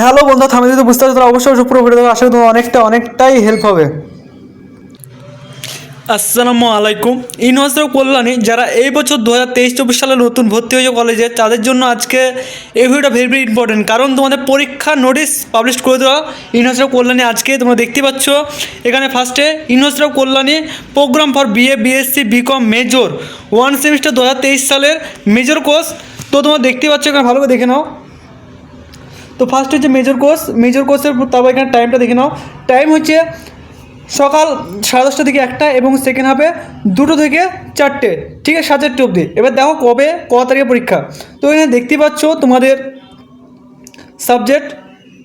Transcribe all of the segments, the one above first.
Hello বন্ধু থামে যদি বুঝতে পারছ তাহলে অবশ্যই পুরো ভিডিও দেখো করি তোমার অনেকটা, অনেকটাই হেল্প হবে। আসসালামু আলাইকুম। ইউনিভার্সিটি অফ কল্যাণী, যারা এই বছর দু হাজার তেইশ, চব্বিশ সালে নতুন ভর্তি হয়েছে কলেজে তাদের জন্য আজকে এই ভিডিওটা ভেরি ভেরি ইম্পর্টেন্ট কারণ তোমাদের পরীক্ষা নোটিশ পাবলিশ করে দেওয়া ইউনিভার্সিটি অফ কল্যাণী আজকে তোমরা দেখতে পাচ্ছ। এখানে ফার্স্টে university of Kalyani program for BA BSc BCom major one semester দু হাজার তেইশ সালের মেজর কোর্স তো তোমরা দেখতে পাচ্ছ, এখানে ভালো করে দেখে নাও। তো ফার্স্ট হচ্ছে মেজর কোর্স মেজর কোর্সের তারপর এখানে টাইমটা দেখে নাও। টাইম হচ্ছে সকাল সাড়ে দশটা থেকে একটা এবং সেকেন্ড হাফে দুটো থেকে চারটে, ঠিক আছে? সাড়ে চারটে অবধি। এবার দেখো কবে, ক তারিখে পরীক্ষা। তো এখানে দেখতে পাচ্ছ তোমাদের সাবজেক্ট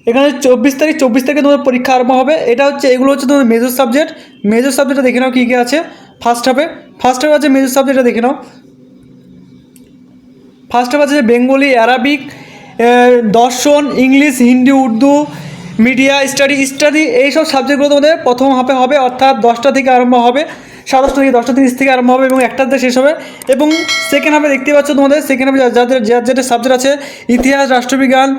এখানে চব্বিশ তারিখ, চব্বিশ তারিখে তোমাদের পরীক্ষা আরম্ভ হবে। এটা হচ্ছে, এগুলো হচ্ছে তোমাদের মেজর সাবজেক্ট মেজর সাবজেক্টটা দেখে নাও কী কী আছে। ফার্স্ট হাফে ফার্স্ট হাফে আছে মেজর সাবজেক্টটা দেখে নাও। ফার্স্ট হাফ আছে বেঙ্গলি অ্যারাবিক দর্শন, English, Hindi, Urdu, media, study study এইসব সাবজেক্টগুলো তোমাদের প্রথম হাফে হবে, অর্থাৎ দশটা থেকে আরম্ভ হবে সাড়ে দশটা থেকে দশটা, তিরিশ থেকে আরম্ভ হবে, এবং একটাতে শেষ হবে, এবং সেকেন্ড হাফে দেখতে পাচ্ছ তোমাদের সেকেন্ড হাফে যাদের যার যেটা সাবজেক্ট আছে, ইতিহাস, রাষ্ট্রবিজ্ঞান,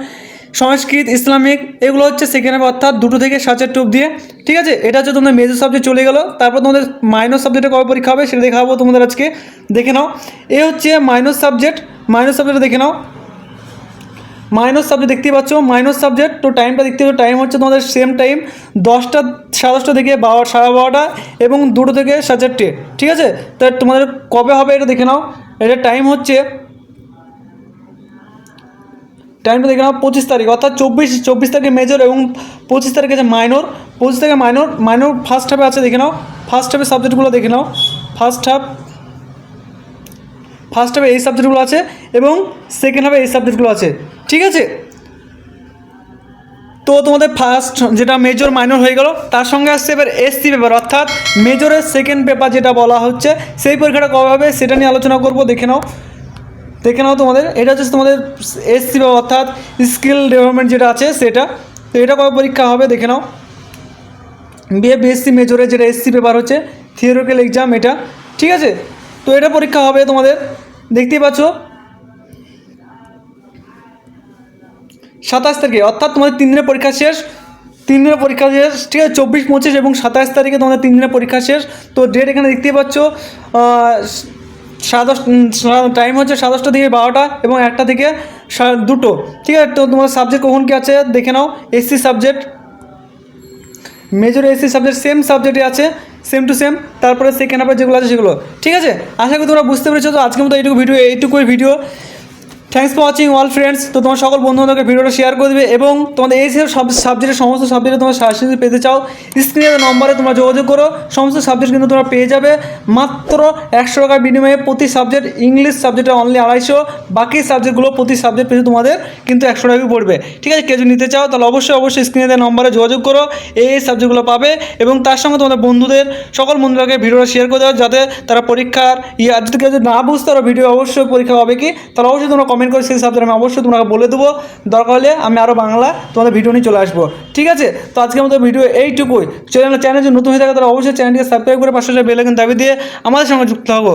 সংস্কৃত, ইসলামিক, এগুলো হচ্ছে সেকেন্ড হাফে অর্থাৎ দুটো থেকে সাড়ে টুপ দিয়ে ঠিক আছে? এটা হচ্ছে তোমাদের মেজর সাবজেক্ট চলে গেলো। তারপর তোমাদের মাইনর সাবজেক্টে কবে পরীক্ষা হবে, সেটা দেখাবো তোমাদের আজকে। দেখে নাও। এ হচ্ছে মাইনর সাবজেক্ট মাইনর সাবজেক্ট দেখে নাও। মাইনস সাবজেক্ট দেখতে পাচ্ছ মাইনস সাবজেক্ট তো টাইমটা দেখতে পাচ্ছ টাইম হচ্ছে তোমাদের সেম টাইম দশটা সাড়ে দশটা থেকে বারো, সাড়ে বারোটা এবং দুটো থেকে সাড়ে চারটে ঠিক আছে? তা তোমাদের কবে হবে এটা দেখে নাও, এটা টাইম হচ্ছে টাইমটা দেখে নাও, পঁচিশ তারিখ, অর্থাৎ চব্বিশ চব্বিশ তারিখে মেজর এবং পঁচিশ তারিখে আছে মাইনর পঁচিশ তারিখে মাইনর মাইনর ফার্স্ট হাফে আছে দেখে নাও ফার্স্ট হাফে সাবজেক্টগুলো দেখে নাও ফার্স্ট হাফ ফার্স্ট হাফে এই সাবজেক্টগুলো আছে এবং সেকেন্ড হাফে এই সাবজেক্টগুলো আছে। ঠিক আছে? তো তোমাদের ফার্স্ট যেটা মেজর মাইনর হয়ে গেল, তার সঙ্গে আসছে এবার এসসি পেপার অর্থাৎ মেজরের সেকেন্ড পেপার যেটা বলা হচ্ছে, সেই পরীক্ষাটা কবে হবে সেটা নিয়ে আলোচনা করব, দেখে নাও। দেখে নাও তোমাদের, এটা হচ্ছে তোমাদের এসসি পেপার অর্থাৎ স্কিল ডেভেলপমেন্ট যেটা আছে সেটা। তো এটা কবে পরীক্ষা হবে দেখে নাও। বিএ বিএসসি মেজরের যেটা এসসি পেপার হচ্ছে থিওরিক্যাল এক্সাম এটা। ঠিক আছে? তো এটা পরীক্ষা হবে তোমাদের। দেখতেই পাচ্ছ সাতাশ তারিখে, অর্থাৎ তোমাদের তিন দিনের পরীক্ষা শেষ, তিন দিনের পরীক্ষা শেষ, ঠিক আছে, চব্বিশ, পঁচিশ এবং সাতাশ তারিখে তোমাদের তিন দিনের পরীক্ষা শেষ। তো ডেট এখানে দেখতেই পাচ্ছ সাড়ে টাইম হচ্ছে সাড়ে দশটা থেকে বারোটা এবং একটা থেকে দুটো। ঠিক আছে, তো তোমার সাবজেক্ট কখন কি আছে দেখে নাও SC subject major SC subject same সাবজেক্টে আছে সেম টু সেম তারপরে সেকেন্ড হাফে যেগুলো আছে সেগুলো। ঠিক আছে? আশা করি তোমরা বুঝতে পেরেছ, তো আজকের মতো এইটুকু ভিডিও এইটুকুই video thanks for watching all friends তো তোমার সকল বন্ধুবান্ধবকে ভিডিওটা শেয়ার করে দেবে এবং তোমাদের এই সব সাবজেক্টের সমস্ত সাবজেক্টে তোমার সাজেশন পেতে চাও। স্ক্রিনের নম্বরে তোমরা যোগাযোগ করো। সমস্ত সাবজেক্ট কিন্তু তোমরা পেয়ে যাবে। মাত্র একশো টাকার বিনিময়ে প্রতি সাবজেক্ট ইংলিশ সাবজেক্টে অনলি আড়াইশো। বাকি সাবজেক্টগুলো প্রতি সাবজেক্ট পেতে তোমাদের কিন্তু একশো টাকা পড়বে। ঠিক আছে? কেউ নিতে চাও, তাহলে অবশ্যই অবশ্যই স্ক্রিনে দেওয়া নম্বরে যোগাযোগ করো। এই এই সাবজেক্টগুলো পাবে এবং তার সঙ্গে তোমাদের বন্ধুদের, সকল বন্ধুদেরকে ভিডিওটা শেয়ার করে দাও যাতে তারা পরীক্ষার ইয়ে যদি কেউ যদি না বুঝতে পারো ভিডিও, অবশ্যই পরীক্ষা হবে কি? তাহলে অবশ্যই তোমরা কমেন্ট করে সেই সাবজেক্ট আমি অবশ্যই তোমাকে বলে দেবো। দরকার হলে আমি আরও বাংলা তোমাদের ভিডিও নিয়ে চলে আসব। ঠিক আছে? তো আজকে আমাদের ভিডিও এইটুকুই। চ্যানেল চ্যানেল যদি নতুন হয়ে থাকে, তাহলে অবশ্যই চ্যানেলটিকে সাবস্ক্রাইব করে পাশে বেল আইকন দাবি দিয়ে আমাদের সঙ্গে যুক্ত হব।